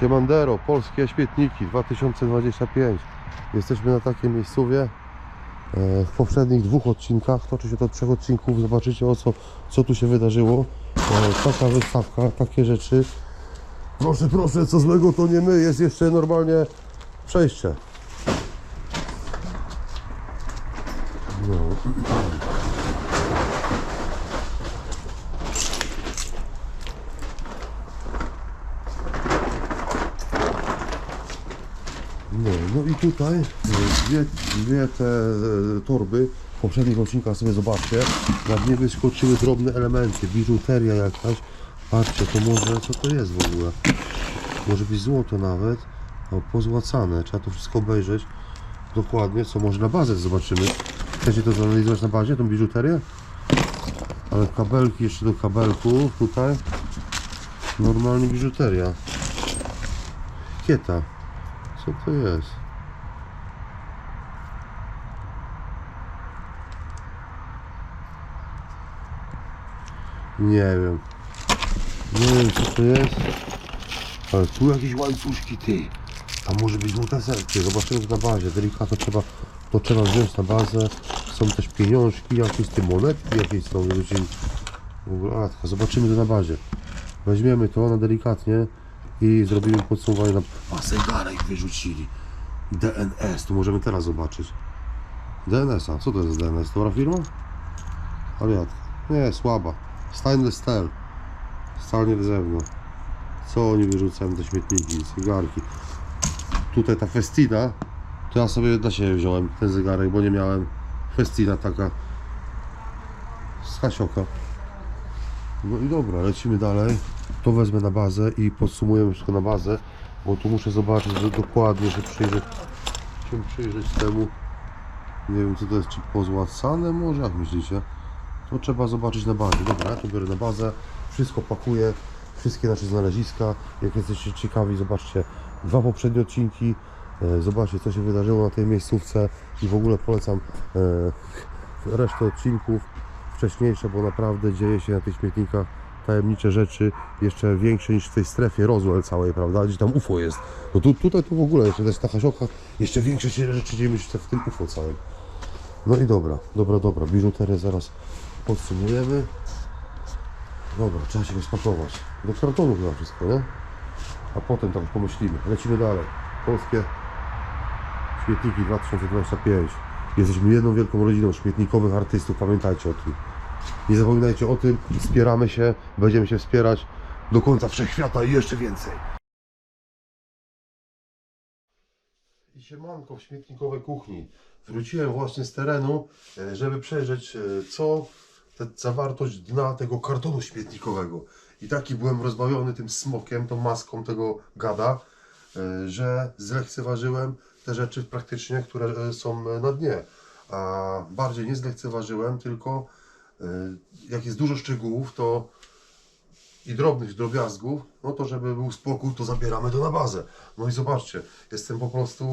Siemandero, polskie śmietniki 2025. Jesteśmy na takiej miejscowie. E, W poprzednich dwóch odcinkach, toczy się to trzech odcinków, zobaczycie o co, co tu się wydarzyło. E, Taka wystawka, takie rzeczy. Proszę, proszę, co złego to nie my, jest jeszcze normalnie przejście. No. No, no i tutaj dwie, dwie te e, torby poprzednich odcinkach sobie zobaczcie. Na dnie wyskoczyły drobne elementy, biżuteria jakaś. Patrzcie, to może, co to jest w ogóle? Może być złoto nawet. O, pozłacane, trzeba to wszystko obejrzeć dokładnie, co może na bazę zobaczymy. Chcecie to zanalizować na bazie, tą biżuterię? Ale kabelki jeszcze do kabelków tutaj. Normalnie biżuteria. Kieta. Co to jest? Nie wiem. Nie wiem co to jest. Ale tu jakieś łańcuszki ty. A może być serce. Zobaczymy na bazie. Delikatnie trzeba, to trzeba wziąć na bazę. Są też pieniążki, jakieś te monetki jakieś są. W ogóle, a, tylko zobaczymy to na bazie. Weźmiemy to na delikatnie i zrobimy podsumowanie na... A zegarek wyrzucili. DNS, to możemy teraz zobaczyć. DNS-a, co to jest DNS? Dobra firma? Aliatka. Nie, słaba. Stainless steel. Stal nierdzewna. Co oni wyrzucają te śmietniki, zegarki. Tutaj ta Festina, to ja sobie dla siebie wziąłem ten zegarek, bo nie miałem. Festina taka z Hasioka. No i dobra, lecimy dalej. To wezmę na bazę i podsumujemy wszystko na bazę, bo tu muszę zobaczyć że dokładnie, się przyjrzeć, się przyjrzeć temu. Nie wiem co to jest, czy pozłacane może, jak myślicie? To trzeba zobaczyć na bazie. Dobra, ja to biorę na bazę, wszystko pakuję, wszystkie nasze znaleziska. Jak jesteście ciekawi, zobaczcie dwa poprzednie odcinki, e, zobaczcie co się wydarzyło na tej miejscówce i w ogóle polecam e, resztę odcinków wcześniejsze, bo naprawdę dzieje się na tych śmietnikach tajemnicze rzeczy, jeszcze większe niż w tej strefie Roswell całej, prawda, gdzie tam UFO jest. No tu, tutaj to w ogóle, jeszcze na Hasioka, jeszcze większe się rzeczy dzieją niż w tym UFO całym. No i dobra, dobra, dobra, biżuterię zaraz podsumujemy. Dobra, trzeba się spakować. Do kartonu chyba wszystko, nie? A potem tam pomyślimy. Lecimy dalej. Polskie śmietniki 2025. Jesteśmy jedną wielką rodziną śmietnikowych artystów, pamiętajcie o tym. Nie zapominajcie o tym, wspieramy się, będziemy się wspierać do końca wszechświata i jeszcze więcej. I siemanko w śmietnikowej kuchni. Wróciłem właśnie z terenu, e, żeby przejrzeć e, co ta zawartość dna tego kartonu śmietnikowego. I taki byłem rozbawiony tym smokiem, tą maską tego gada, e, że zlekceważyłem te rzeczy praktycznie, które e, są na dnie. A bardziej nie zlekceważyłem, tylko e, jak jest dużo szczegółów, to i drobnych drobiazgów, no to żeby był spokój, to zabieramy to na bazę. No i zobaczcie, jestem po prostu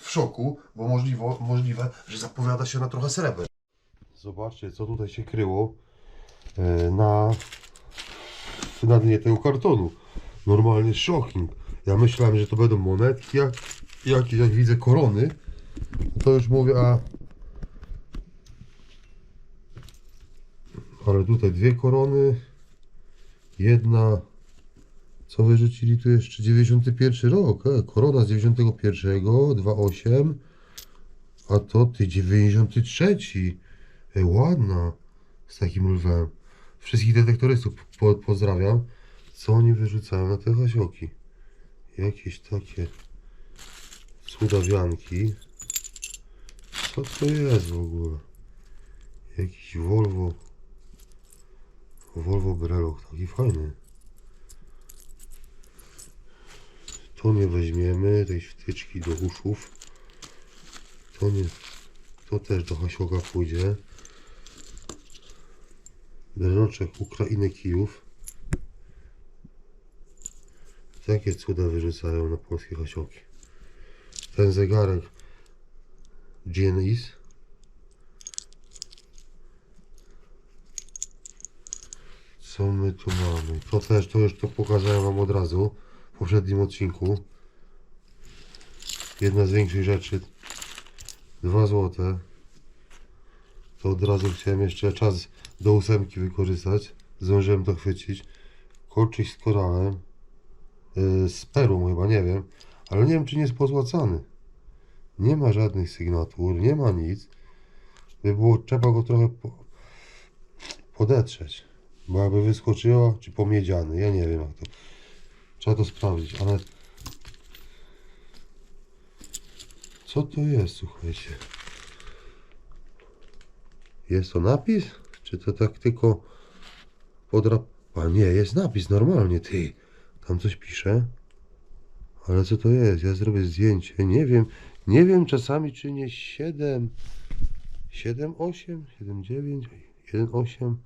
w szoku, bo możliwe, możliwe że zapowiada się na trochę sreber. Zobaczcie, co tutaj się kryło e, na, na dnie tego kartonu. Normalnie shocking. Ja myślałem, że to będą monetki, jak, jakieś, jak widzę korony, to już mówię, a ale tutaj dwie korony, jedna, co wyrzucili tu jeszcze, 91 rok, e, korona z 91, 2,8, a to ty 93, e, ładna, z takim lwem. Wszystkich detektorystów po, pozdrawiam, co oni wyrzucają na te hasioki. Jakieś takie cudawianki. Co to jest w ogóle? Jakiś Volvo. Volvo Brelok, taki fajny. To nie weźmiemy, tej wtyczki do uszów. To nie, to też do Hasioka pójdzie. Drenoczek Ukrainy Kijów. Takie cuda wyrzucają na polskie Hasioki. Ten zegarek GNIS. Co my tu mamy? To też, to już to pokazałem Wam od razu. w poprzednim odcinku. Jedna z większych rzeczy. 2 złote. To od razu chciałem jeszcze czas do ósemki wykorzystać. Zdążyłem to chwycić. Kolczyk z koralem. Yy, z perłą chyba, nie wiem. Ale nie wiem czy nie jest pozłacany. Nie ma żadnych sygnatur, nie ma nic. By było, trzeba go trochę po, podetrzeć. Bo jakby wyskoczyło, czy pomiedziany, ja nie wiem jak to. Trzeba to sprawdzić, ale... Co to jest, słuchajcie? Jest to napis? Czy to tak tylko podrap... A nie, jest napis normalnie, ty. Tam coś pisze. Ale co to jest? Ja zrobię zdjęcie. Nie wiem, nie wiem czasami czy nie 7, 7, 8, 7, 9, 1, 8.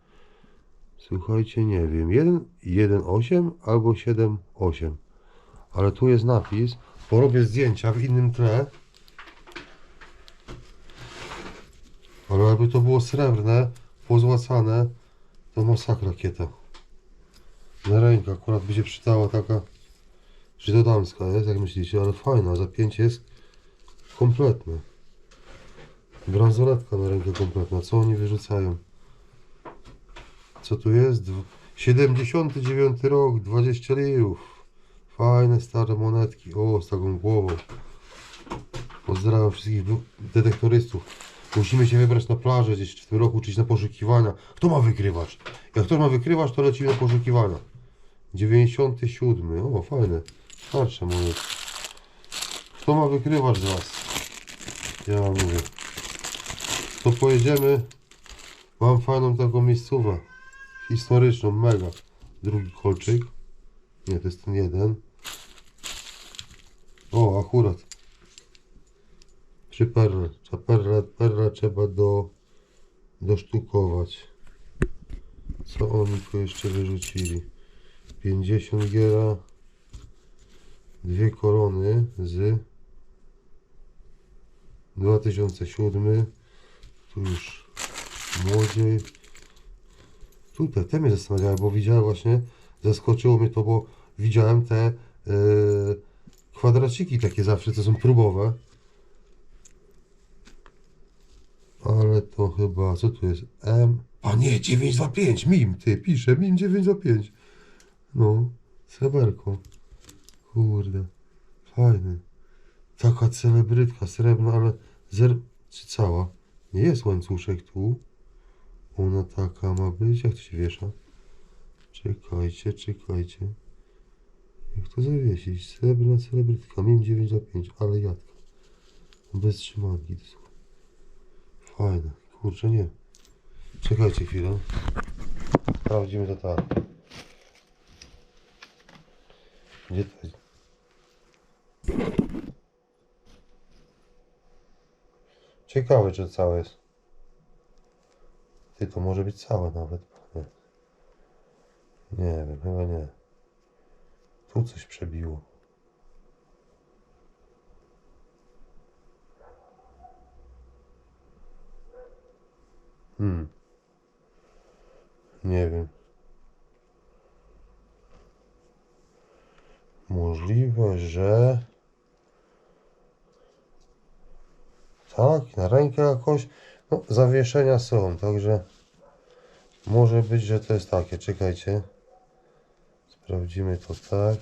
Słuchajcie, nie wiem. 1, 1, 8 albo 7, 8. Ale tu jest napis. Porobię zdjęcia w innym tle. Ale jakby to było srebrne, pozłacane, to masakra kieta. Na rękę akurat by się przydała taka, że to damska jest, jak myślicie, ale fajna, zapięcie jest kompletne. Bransoletka na rękę kompletna, co oni wyrzucają? Co tu jest? Dw- 79 rok, 20 litrów. Fajne stare monetki, o z taką głową. Pozdrawiam wszystkich detektorystów. Musimy się wybrać na plażę gdzieś w tym roku, czyś na poszukiwania. Kto ma wykrywać? Jak ktoś ma wykrywać, to lecimy na poszukiwania. 97. O, fajne. Starsze monety. Kto ma wykrywać z Was? Ja mówię. To pojedziemy. Mam fajną taką miejscówę. Historyczną, mega. Drugi kolczyk. Nie, to jest ten jeden. O, akurat. Perle. Trzeba perle, perle trzeba do, dosztukować. Co oni tu jeszcze wyrzucili? 50 giera. Dwie korony z 2007. Tu już młodziej. Tutaj te mnie zastanawiały, bo widziałem właśnie, zaskoczyło mnie to, bo widziałem te yy, kwadraciki takie zawsze, co są próbowe. Ale to chyba, co tu jest? M. A nie, 925, MIM, ty, pisze, MIM 925. No, sreberko. Kurde, fajny. Taka celebrytka srebrna, ale zer... czy cała? Nie jest łańcuszek tu. Ona taka ma być. Jak to się wiesza? Czekajcie, czekajcie. Jak to zawiesić? Srebrna celebrytka. Mim 9 za 5, ale jadka. Bez trzymanki. to Fajne. Kurczę, nie. Czekajcie chwilę. Sprawdzimy to tak. Gdzie to jest? Ciekawe, czy całe jest. Ty, to może być całe nawet. Nie. Nie wiem, chyba nie. Tu coś przebiło. Hmm. Nie wiem. Możliwe, że... Tak, na rękę jakoś. No, zawieszenia są, także może być, że to jest takie. Czekajcie. Sprawdzimy to tak.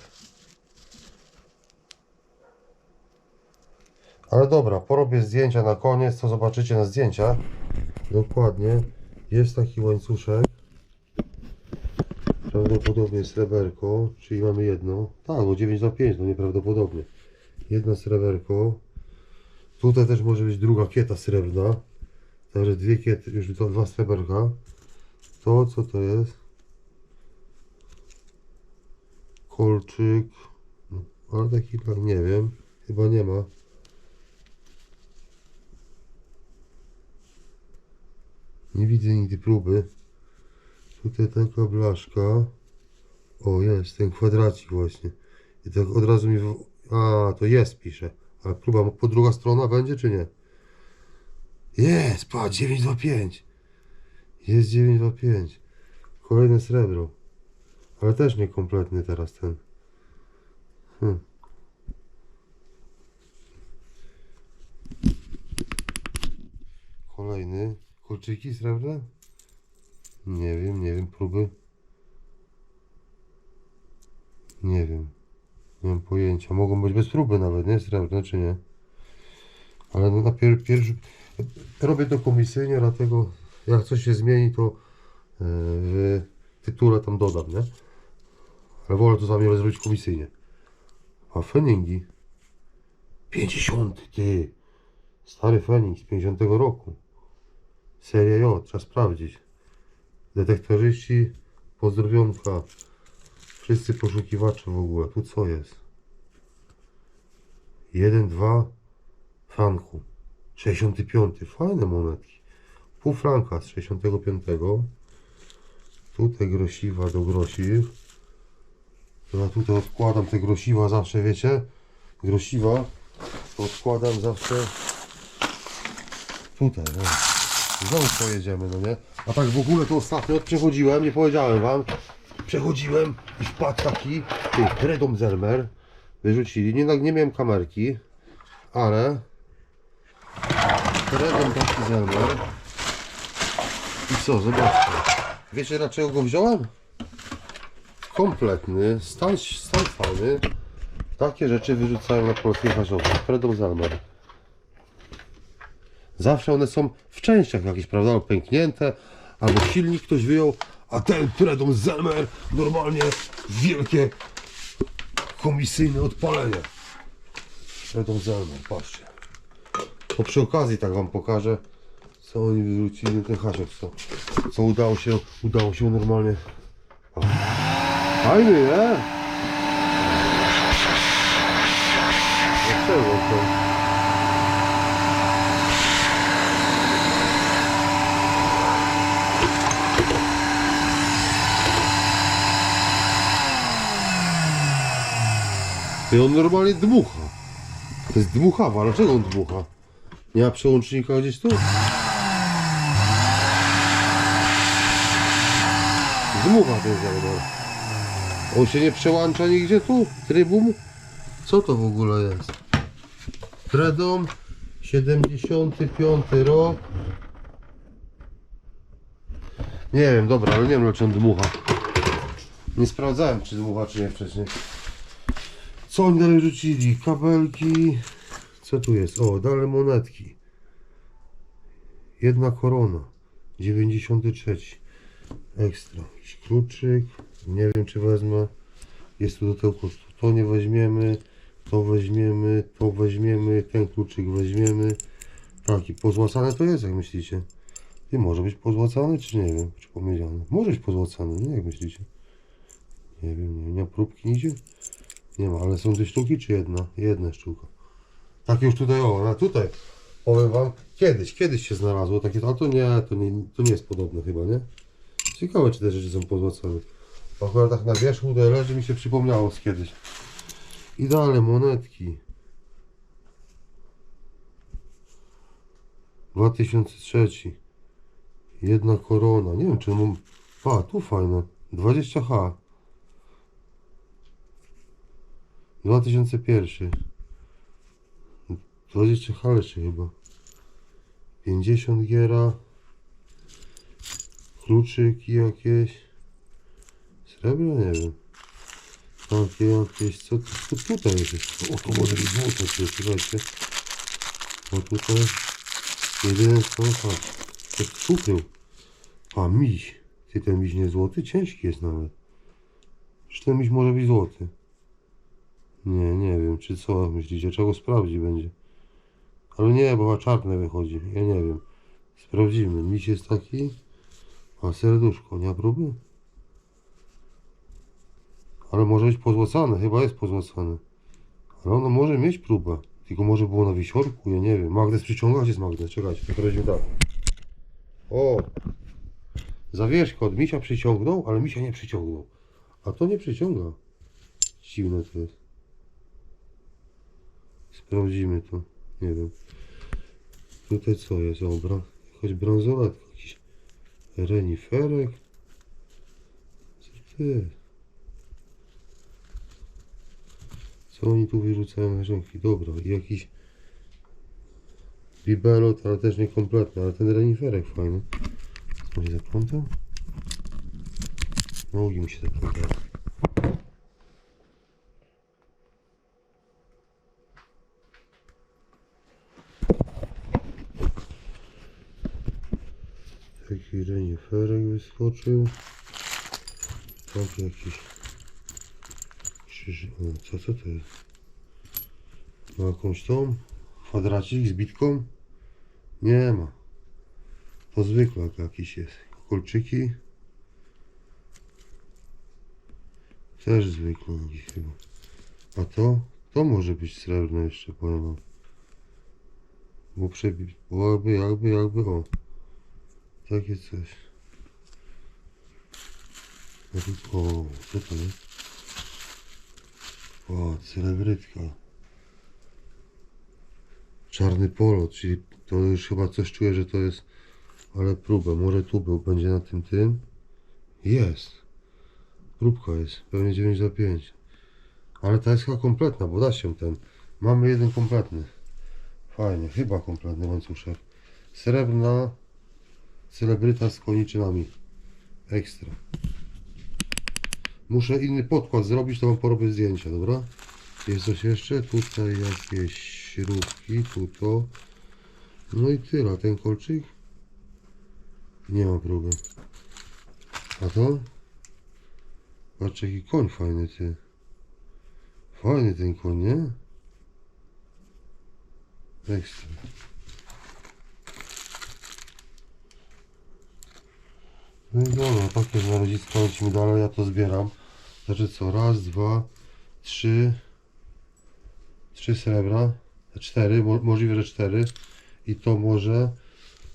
Ale dobra, porobię zdjęcia na koniec, to zobaczycie na zdjęciach. Dokładnie. Jest taki łańcuszek. Prawdopodobnie sreberko, czyli mamy jedno. Tak, bo 9 na 5, no nieprawdopodobnie. Jedno sreberko. Tutaj też może być druga kieta srebrna. Także dwie kiety, już to dwa sreberka. To co to jest? Kolczyk. No, Ale taki nie wiem. Chyba nie ma. Nie widzę nigdy próby. Tutaj taka blaszka. O, jest ten kwadracik właśnie. I tak od razu mi. w- A, to jest, pisze. Ale próba, po druga strona będzie, czy nie? Jest, patrz, 925. Jest 925. Kolejne srebro. Ale też niekompletny teraz ten. Hmm. Kolejny. Kolczyki srebrne? Nie wiem, nie wiem, próby. Nie wiem. Nie mam pojęcia. Mogą być bez próby nawet, nie? Srebrne czy nie? Ale no na pier pierwszy... Robię to komisyjnie, dlatego jak coś się zmieni, to e, w tytule tam dodam, nie? Ale wolę to zamiar zrobić komisyjnie. A feningi? 50, ty! Stary fening z 50 roku. Seria J, trzeba sprawdzić. Detektoryści, pozdrowionka. Wszyscy poszukiwacze w ogóle. Tu co jest? 1, 2 franku. 65. Fajne monetki. Pół franka z 65. Tutaj grosiwa do grosiw. Ja tutaj odkładam te grosiwa zawsze, wiecie? Grosiwa odkładam zawsze tutaj, no. Znowu pojedziemy, no nie? A tak w ogóle to ostatnio przechodziłem, nie powiedziałem wam. Przechodziłem i wpadł taki Redom Zermer. Wyrzucili, nie, nie miałem kamerki, ale Redom taki Zermer. I co, zobaczcie. Wiecie dlaczego go wziąłem? Kompletny, stan, stan fajny. Takie rzeczy wyrzucają na polskiej haszowni. Redom Zermer. Zawsze one są w częściach jakieś, prawda, albo pęknięte, albo silnik ktoś wyjął, a ten Predom Zelmer normalnie wielkie komisyjne odpalenie. Predom Zelmer, patrzcie. To przy okazji tak wam pokażę, co oni wyrzucili ten hasiok, co, co udało się, udało się normalnie. O. Fajny, nie? Dlaczego to? I on normalnie dmucha. To jest dmuchawa, dlaczego on dmucha? Nie ma przełącznika gdzieś tu? Dmucha ten zerwer. On się nie przełącza nigdzie tu? Trybum? Co to w ogóle jest? Predom 75 rok. Nie wiem, dobra, ale nie wiem dlaczego on dmucha. Nie sprawdzałem czy dmucha czy nie wcześniej. Co oni dalej rzucili? Kabelki. Co tu jest? O, dalej monetki. Jedna korona. 93. Ekstra. Jakiś kluczyk. Nie wiem czy wezmę. Jest tu do tego kosztu. To nie weźmiemy. To weźmiemy. To weźmiemy. Ten kluczyk weźmiemy. Taki pozłacane to jest, jak myślicie? Nie może być pozłacany, czy nie wiem, czy pomiedziany. Może być pozłacany, nie jak myślicie? Nie wiem, nie, nie ma próbki nigdzie? Nie ma, ale są dwie sztuki czy jedna? Jedna sztuka. Tak już tutaj, o, a tutaj powiem wam, kiedyś, kiedyś się znalazło takie, ale to nie, to nie, to nie jest podobne chyba, nie? Ciekawe, czy te rzeczy są pozłacane. Akurat tak na wierzchu tutaj leży, mi się przypomniało z kiedyś. Idealne monetki. 2003. Jedna korona. Nie wiem, czy mam... A, tu fajne. 20H. 2001 20 haleszy chyba. 50 giera. Kluczyki jakieś. Srebro nie wiem. Takie jakieś co, co tutaj jest o to może być złoto słuchajcie. O tutaj. Jedyne co patrz to cukru a miś. Ty ten miś nie złoty? Ciężki jest nawet. Czy ten miś może być złoty nie, nie wiem, czy co myślicie, czego sprawdzić będzie. Ale nie, bo ma czarne wychodzi, ja nie wiem. Sprawdzimy, miś jest taki, a serduszko, nie ma próby? Ale może być pozłacane, chyba jest pozłacane. Ale ono może mieć próbę, tylko może było na wisiorku, ja nie wiem. Magnes przyciąga, gdzie jest magnes? Czekajcie, to będzie tak. O! Zawieszkę od misia przyciągnął, ale misia nie przyciągnął. A to nie przyciąga. Dziwne to jest. Sprawdzimy to. Nie wiem. Tutaj co jest? Obra. Choć brązoletka. Jakiś reniferek. Co jest? Co oni tu wyrzucają na żonki? Dobra, i jakiś bibelot, ale też niekompletny, ale ten reniferek fajny. Się zaplątał? Nogi mi się zaplątały. Taki reniferek wyskoczył. Tak jakiś krzyż... Co, co to jest? Ma jakąś tą? Kwadracik z bitką? Nie ma. To zwykłak jakiś jest. Kolczyki. Też zwykły jakiś chyba. A to? To może być srebrne jeszcze, powiem wam. Bo przebi... Jakby, jakby, jakby, o. Takie coś. O, co to jest? O, celebrytka. Czarny polo, czyli to już chyba coś czuję, że to jest, ale próbę, może tu był, będzie na tym tym. Jest. Próbka jest, pewnie 9 za 5. Ale ta jest chyba kompletna, bo da się ten. Mamy jeden kompletny. Fajnie, chyba kompletny łańcuszek. Srebrna celebryta z koniczynami. Ekstra. Muszę inny podkład zrobić, to wam porobię zdjęcia, dobra? Jest coś jeszcze? Tutaj jakieś śrubki, tu to. No i tyle. Ten kolczyk? Nie ma próby. A to? Patrz jaki koń fajny ty. Fajny ten koń, nie? Ekstra. No i dobra, takie znalezisko lecimy dalej, ja to zbieram. Znaczy co, raz, dwa, trzy, trzy srebra, cztery, mo możliwe, że cztery. I to może,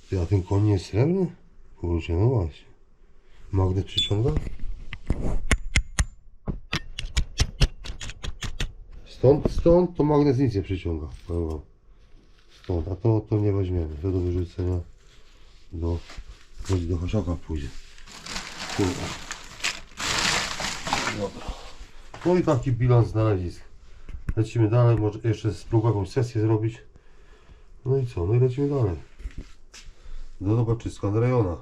ty, a ten koń nie jest srebrny? Kurczę, no właśnie. Magnes przyciąga? Stąd, stąd to magnes nic nie przyciąga. wam. Stąd, a to, to nie weźmiemy. To do wyrzucenia do, do, do pójdzie. Kurwa. Dobra. No i taki bilans znalezisk. Lecimy dalej, może jeszcze spróbuję jakąś sesję zrobić. No i co? No i lecimy dalej. Do zobaczyska z rejona.